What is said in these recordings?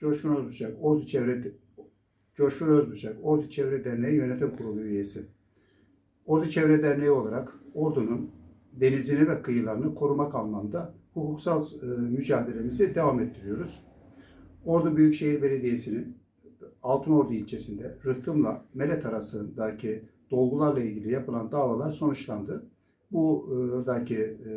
Coşkun Özbıçak, Ordu Çevre Coşkun Özbıçak, Ordu Çevre Derneği Yönetim Kurulu üyesi. Ordu Çevre Derneği olarak Ordu'nun denizini ve kıyılarını korumak anlamda hukuksal e, mücadelemizi devam ettiriyoruz. Ordu Büyükşehir Belediyesi'nin Altınordu ilçesinde Rıhtım'la Melet arasındaki dolgularla ilgili yapılan davalar sonuçlandı. Buradaki e,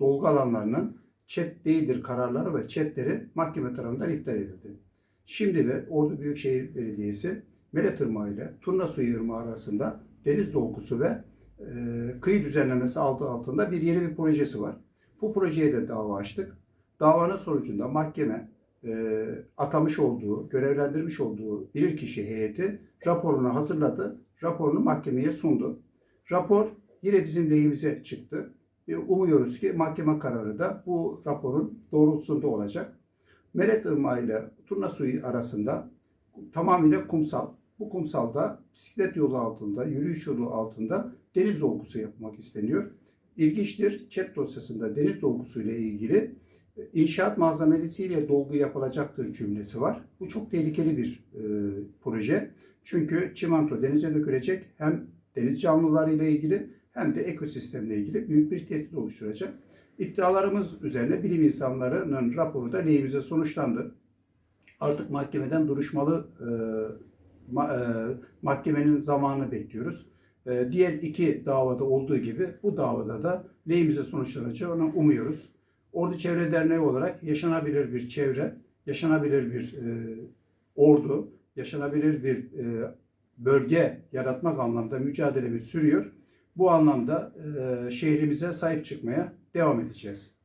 dolgu alanlarının çet değildir kararları ve çetleri mahkeme tarafından iptal edildi. Şimdi de Ordu Büyükşehir Belediyesi Melet Irmağı ile Turna Suyu Irmağı arasında deniz dolgusu ve e, kıyı düzenlemesi adı altında bir yeni bir projesi var. Bu projeye de dava açtık. Davanın sonucunda mahkeme e, atamış olduğu, görevlendirmiş olduğu bilirkişi heyeti raporunu hazırladı. Raporunu mahkemeye sundu. Rapor yine bizim lehimize çıktı. Ve umuyoruz ki mahkeme kararı da bu raporun doğrultusunda olacak. Meret Irmağı ile Turna Suyu arasında tamamıyla kumsal. Bu kumsalda bisiklet yolu altında, yürüyüş yolu altında deniz dolgusu yapmak isteniyor. İlginçtir, chat dosyasında deniz dolgusu ile ilgili e, inşaat malzemeleriyle dolgu yapılacaktır cümlesi var. Bu çok tehlikeli bir e, proje. Çünkü çimento denize dökülecek hem deniz canlıları ile ilgili hem de ekosistemle ilgili büyük bir tehdit oluşturacak. İddialarımız üzerine bilim insanlarının raporu da lehimize sonuçlandı. Artık mahkemeden duruşmalı e, ma- e, mahkemenin zamanını bekliyoruz. E, diğer iki davada olduğu gibi bu davada da lehimize sonuçlanacağını umuyoruz. Ordu Çevre Derneği olarak yaşanabilir bir çevre, yaşanabilir bir e, ordu, yaşanabilir bir e, bölge yaratmak anlamda mücadelemiz sürüyor. Bu anlamda şehrimize sahip çıkmaya devam edeceğiz.